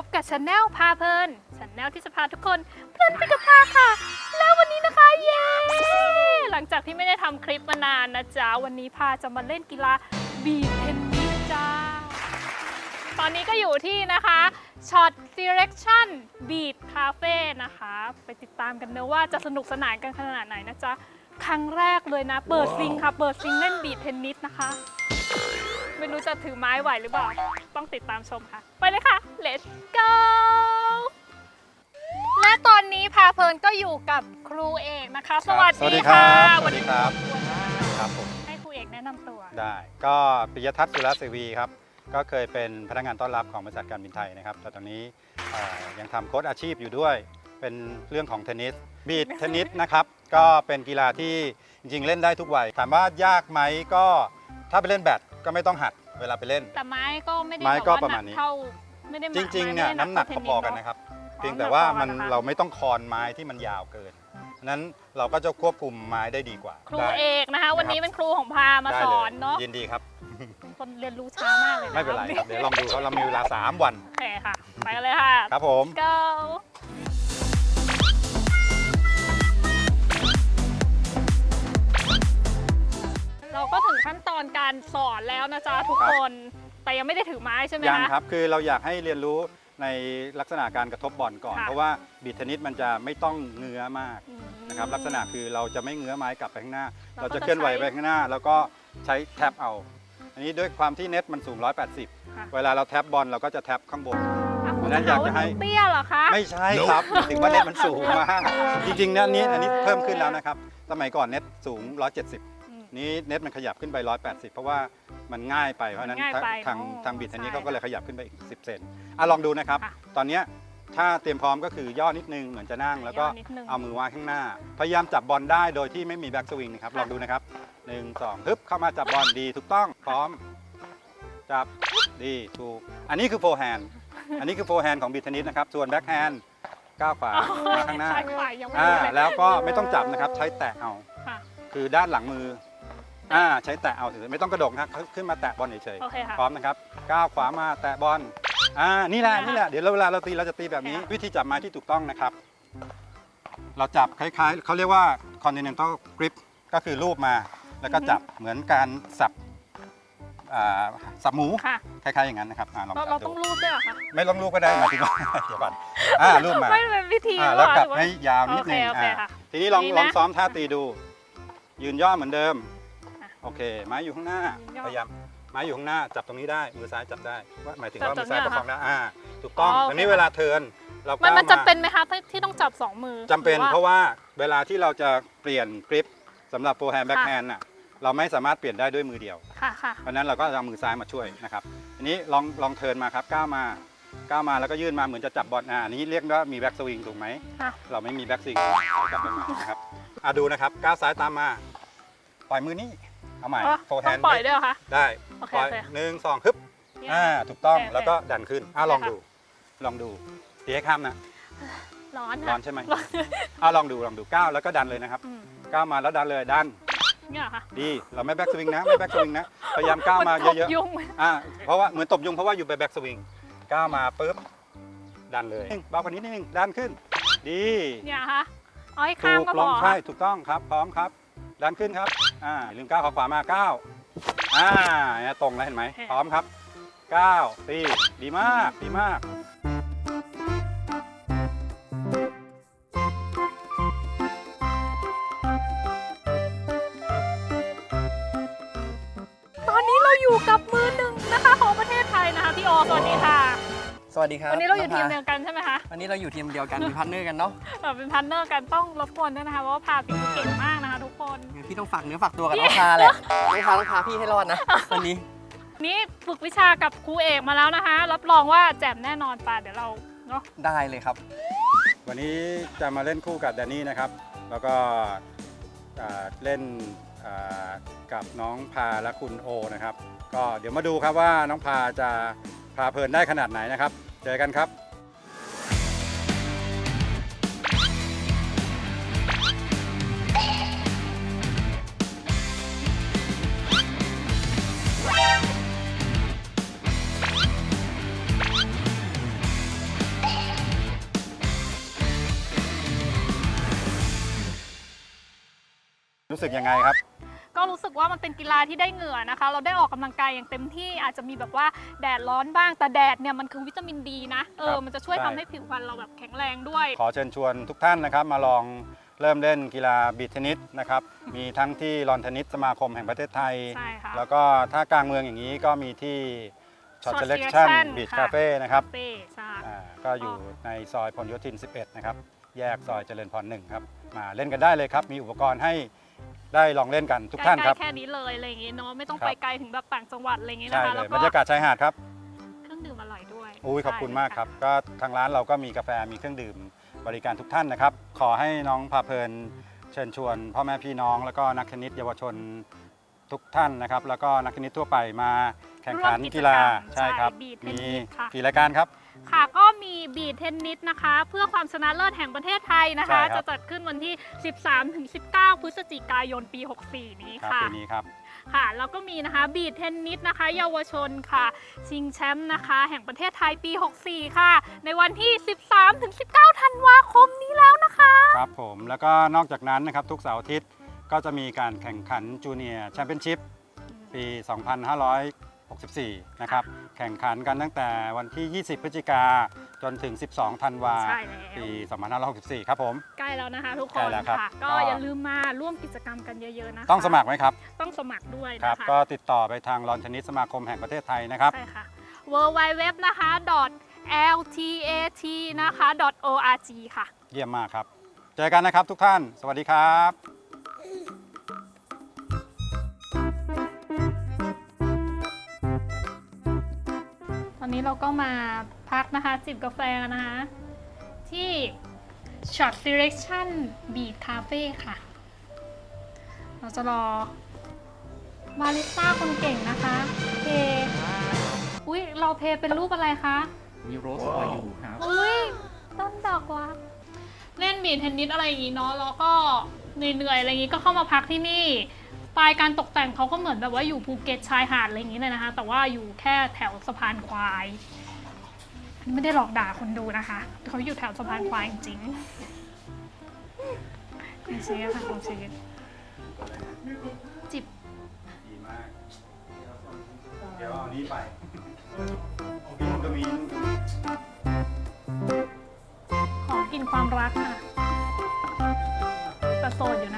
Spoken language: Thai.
พบกับชาแนลพาเพลินชาแนลที่จะพาทุกคนเพลินไปกับพาค่ะ แล้ววันนี้นะคะเย้หลังจากที่ไม่ได้ทำคลิปมานานนะจ๊ะ วันนี้พาจะมาเล่นกีฬาบีดเทนนิสจ้า ตอนนี้ก็อยู่ที่นะคะ Shot Direction Beat Cafe นะคะ ไปติดตามกันเนอะว่าจะสนุกสนานกันขนาดไหนนะจ๊ะ ครั้งแรกเลยนะ เปิดซิงค่ะ เปิดซิงเล่นบีดเทนนิสนะคะ ไม่รู้จะถือไม้ไหวหรือเปล่า ต้องติดตามชมค่ะ ไปเลยค่ะ let's go และตอนนี้พาเพลินก็อยู่กับครูเอกนะคะ สวัสสวัสดีดีครัค่ะบสวัสดีครับวันนี้ครับผมให้ครูเอกแนะนำตัว ได้ก็ปิยทัศน์สุรศรีวีครับก็เคยเป็นพนักงานต้อนรับของบริษัทการบินไทยนะครับ แต่ตอนนี้เอ่อยังทำโค้ชอาชีพอยู่ด้วย เป็นเรื่องของเทนนิสบีดเทนนิสนะครับ ก็เป็นกีฬาที่จริงๆ เล่นได้ทุกวัย ถามว่ายากไหมก็ถ้าไปเล่นแบดก็ไม่ต้องหัดเวลาไปเล่น แต่ไม้ก็ไม่ได้ไม้แบบก็ว่าประหมานัณกนี้เท่าไม่ได้จริงๆเนี่ยไม่ได้น้ำหนักเท่าพอๆกันเทนะครับอ๋อเพียงแต่ว่ามันหนักพอกันนะคะเราไม่ต้องคอนไม้ที่มันยาวเกินนั้นเราก็จะควบคุมไม้ได้ดีกว่า ครูได้เอกนะคะ วันนี้เป็นครูของพามาได้สลอยนเนาะยินดีครับเป็นคนเรียนรู้ช้ามากเลยะไม่เป็นไรครับเดี๋ยวลองดูเขาเรามีเวลา 3 วันโอเคค่ะ ไปกันเลยค่ะ ครับผม go ขั้นตอนการสอนแล้วนะจ๊ะทุกคน แต่ยังไม่ได้ถือไม้ใช่ไหมยังคะ ครับ คือเราอยากให้เรียนรู้ในลักษณะการกระทบบอลก่อน ค่ะ เพราะว่าบีดเทนนิสมันจะไม่ต้องเงื้อมากอืม นะครับ ลักษณะคือเราจะไม่เงื้อไม้กลับไปข้างหน้า เราเราก็จะจะเคลื่อนไหวใช้ไปข้างหน้า แล้วก็ใช้แท็บเอา อันนี้ด้วยความที่เน็ตมันสูง ค่ะ 180 เวลาเราแท็บบอลเราก็จะแท็บข้างบน อะเพราะฉะนั้นอยากจะให้เตี้ยเหรอคะ ไม่ใช่ครับหมายถึงว่าเน็ตมันสูงมาก จริงๆเนี่ยอันนี้อันนี้เพิ่มขึ้นแล้วนะครับ สมัยก่อนเน็ตสูง 170อืม นี้เน็ตมันขยับขึ้นไป 180 เพราะว่ามันง่ายไปเพราะฉะนั้นง่ายไปทางอ๋อทางบิดอันนี้ใช่เขาก็เลยขยับขึ้นไปอีก 10 เซนอะลองดูนะครับ ค่ะ ตอนเนี้ยถ้าเตรียมพร้อมก็คือย่อนิดนึงเหมือนจะนั่งแล้วก็ ย่อนิดนึง เอามือวางข้างหน้า พยายามจับบอลได้โดยที่ไม่มีแบ็กสวิงนะครับ ค่ะ ลองดูนะครับหนึ่งสองฮึบเข้ามาจับบอลดีถูกต้องพร้อม จับดีถูก อันนี้คือโฟร์แฮนด์อันนี้คือโฟร์แฮนด์ของบิดเทนนิสนะครับ ส่วนแบ็คแฮนด์ก้าวขวามาข้างหน้าใช่ฝ่ายยังไม่อ่ารู้เลยแล้วก็ไม่ต้องจับนะครับ ใช้แตะเอา ค่ะ คือด้านหลังมือ อ่าใช้แตะเอาถือไม่ต้องกระดกนะครับขึ้นมาแตะบอลเฉยโอเคค่ะ ๆพร้อมนะครับก้าวขวามาแตะบอลอ่านี่แหละค่ะนี่แหละเดี๋ยวเราเวลาเราตีเราจะตีแบบนี้ค่ะวิธีจับไม้ที่ถูกต้องนะครับ เราจับคล้ายๆเขาเรียกว่า continental grip ก็คือรูปมา แล้วก็จับเหมือนการสับอ่าสับหมูค่ะคล้ายๆอย่างนั้นนะครับอ่าลองเราจัเราบต้อดูงรูปด้วยเหรอคะไม่ลองรูปก็ได้หมายถึงว่า เดี๋ยวก่อนอ่ารูปมา ไม่เป็นวิธีอ่าหรแล้วอกลับหรือว่า ให้ยาวนิดนึงโอเคโอเคอ่าค่ะทีนี้ลองนี่นะ ลองซ้อมท่าตีดู ยืนย่อเหมือนเดิมอะ โอเค ไม้อยู่ข้างหน้ายืนย่อพยายาม ไม้อยู่ข้างหน้า จับตรงนี้ได้ มือซ้ายจับได้ ว่าหมายถึงจับว่ามือซ้ายตรงเนี้ยประคองได้อ่า ถูกต้องอ๋อโอเคตอนนี้เวลาเทิร์นเรามันก้าวมันมาจำเป็นไหมคะที่ที่ต้องจับสองมือจำเป็นหอเพราะว่าเวลาที่เราจะเปลี่ยนกริปสำหรับโฟร์แฮนด์แบ็คค่ะแฮนด์น่ะ เราไม่สามารถเปลี่ยนได้ด้วยมือเดียวค่ะค่ะเพราะฉะนั้นเราก็จะเอามือซ้ายมาช่วยนะครับ อันนี้ลองลองเทิร์นมาครับ ก้าวมา ก้าวมาแล้วก็ยื่นมาเหมือนจะจับบอลอ่าอันนี้เรียกว่ามีแบ็กสวิงถูกไหมค่ะเราไม่มีแบ็กสวิงเรากลับมาใหม่นะครับอะดูนะครับ ก้าวซ้ายตามมา ปล่อยมือนี่ เอาใหม่อ๋อโฟร์แฮต้อนงด์ปล่อยด้วยเหรอคะ ได้โอเคปล่อยโอเคหนึ่งสองฮึบเนี่ยอ่าถูกต้องโอเคแล้วก็ดันขึ้นอะลองโอเคค่ะ ดู ลองดูตีให้ข้ามนะร้อนร้อค่ะนใช่ไหมร้อนอะลองดูลองดูก้าวแล้วก็ดันเลยนะครับอืมก้าวมาแล้วดันเลยดันเนี่ยเหรอค่ะดีเราไม่แบ็กสวิงนะไม่แบ็กสวิงนะพยายามก้าวมาตบเยอะยุงๆอ่าเพราะว่าเหมือนตบยุงเพราะว่าอยู่ไปแบ็กสวิงก้าวมาปุ๊บดันเลยเบากว่านี้นิดนึงดันขึ้น ดีเนี่ยค่ะเอาให้ถูข้ามกก็ลพงอใช่ถูกต้องครับ พร้อมครับ ดันขึ้นครับ อ่าอย่าลืมก้าวขาขวามาก้าวอ่าเนี่ยตรงแล้วเห็นไหมพร้อมครับก้าวตีดีมากดีมาก วัสดีครับวันนี้เราอยู่งทีมพเดียวกันใช่ไหมคะ วันนี้เราอยู่ทีมเดียวกันเป็นพาร์ทเนอร์กันเนาะแบบเป็นพันเนอร์กันต้องรบกวนด้วยนะคะเพราะว่าพาพี่เก่งมากนะคะทุกคนงั้นพี่ต้องฝากเนื้อฝากตัวกับน้องพาแหละน้องพาต้องพาพี่ให้รอดนะวันนี้ นี่ฝึกวิชากับครูเอกมาแล้วนะคะ รับรองว่าแจ่มแน่นอนป่ะเดี๋ยวเราเนาะได้เลยครับ วันนี้จะมาเล่นคู่กับแดนนี่นะครับ แล้วก็อ่าเล่นอ่ากับน้องพาและคุณโอนะครับ ก็เดี๋ยวมาดูครับว่าน้องพาจะพาเพลินได้ขนาดไหนนะครับเจอกันครับรู้สึกยังไงครับ ก็รู้สึกว่ามันเป็นกีฬาที่ได้เหงื่อนะคะ เราได้ออกกำลังกายอย่างเต็มที่อาจจะมีแบบว่าแดดร้อนบ้างแต่แดดเนี่ยมันคือวิตามินดีนะเอครัอบมันจะช่วยใช่ทำให้ผิวพรรณเราแบบแข็งแรงด้วย ขอเชิญชวนทุกท่านนะครับมาลองเริ่มเล่นกีฬาบีดเทนนิสนะครับ มีทั้งที่ลอนเทนนิสสมาคมแห่งประเทศไทยใช่ค่ะแล้วก็ถ้ากลางเมืองอย่างนี้ก็มีที่ Shot Shot Selection Selection Beach ค่ะ Cafe นะครับเป้ใช่อ่าก็อยู่ในซอยพหลโยธิน 11 นะครับ แยกซอยเจริญพรหนึ่งครับ มาเล่นกันได้เลยครับ มีอุปกรณ์ให้ ได้ลองเล่นกันทุกท่านครับ ใกล้ๆแค่นี้เลยอะไรอย่างงี้เนาะไม่ต้องครับ ไปไกลถึงแบบต่างจังหวัดอะไรอย่างงี้ใช่นะคะเลแล้วยก็บรรยากาศชายหาดครับเครื่องดื่มอร่อยด้วยอุ้ยขอบคุณใช่มากครับ ก็ทางร้านเราก็มีกาแฟมีเครื่องดื่มบริการทุกท่านนะครับ ขอให้น้องพาเพลินเชิญชวน พ่อแม่พี่น้อง แล้วก็นักเทนนิสเยาวชนทุกท่านนะครับ แล้วก็นักเทนนิสทั่วไปมาแข่งขันกีฬาใช่ครับ บีดเทนมีนิสค่ะ กี่รายการครับ ค่ะก็มีบีดเทนนิสนะคะ เพื่อความชนะเลิศแห่งประเทศไทยนะคะ ใช่ครับ จะจัดขึ้นวันที่ 13-19 พฤศจิกายนปี 64 นี้ครับค่ะ ปีนี้ครับ ค่ะแล้วก็มีนะคะบีดเทนนิสนะคะ เยาวชนค่ะ ชิงแชมป์นะคะ แห่งประเทศไทยปี 64 ค่ะ ในวันที่ 13-19 ธันวาคมนี้แล้วนะคะ ครับผมแล้วก็นอกจากนั้นนะครับทุกเสาร์อาทิตย์ก็จะมีการแข่งขันจูเนียร์แชมเปี้ยนชิพปี 2564 นะครับ แข่งขันกันตั้งแต่วันที่ 20 พฤศจิกาจนถึง 12 ธันวาใช่แล้ว ปี 2564 ครับผม ใกล้แล้วนะคะทุกคใกล้นแล้วครับค่ะ ก็ก็ อย่าลืมมาร่วมกิจกรรมกันเยอะๆนะคะต้องสมัครไหมครับ ต้องสมัครด้วยครับนะคะก็ติดต่อไปทางลอนเทนนิสสมาคมแห่งประเทศไทยนะครับ ใช่ค่ะ w w w นะคะ ltat นะคะ org ค่ะ เยี่ยมมากครับ เจอกันนะครับทุกท่าน สวัสดีครับ นนี้เราก็มาพักนะคะจิบกาแฟกันนะคะ ที่ Shot Selection Beat Cafe ค่ะ เราจะรอบาริสต้าคนเก่งนะคะเพอุ้ยเราเพเป็นรูปอะไรคะ มีโรสคอยอยู่ครับ อุ้ยต้นดอกรักเล่นบีดเทนนิสอะไรอย่างงี้เนาะแล้วก็เหนื่อยๆอะไรอย่างงี้ก็เข้ามาพักที่นี่สไตล์การตกแต่งเขาก็เหมือนแบบว่าอยู่ภูเก็ตชายหาดอะไรอย่างงี้เลยนะคะ แต่ว่าอยู่แค่แถวสะพานควาย ไม่ได้หลอกด่าคนดูนะคะ เขาอยู่แถวสะพานควายจริงๆคุณเชียร์ค่ะคุณเชียร์จิบดีมาก เดี๋ยวเอานี้ไปมีนู่นก็มีนู่นก็มีของกินความรักค่ะแต่โสดอยู่นะ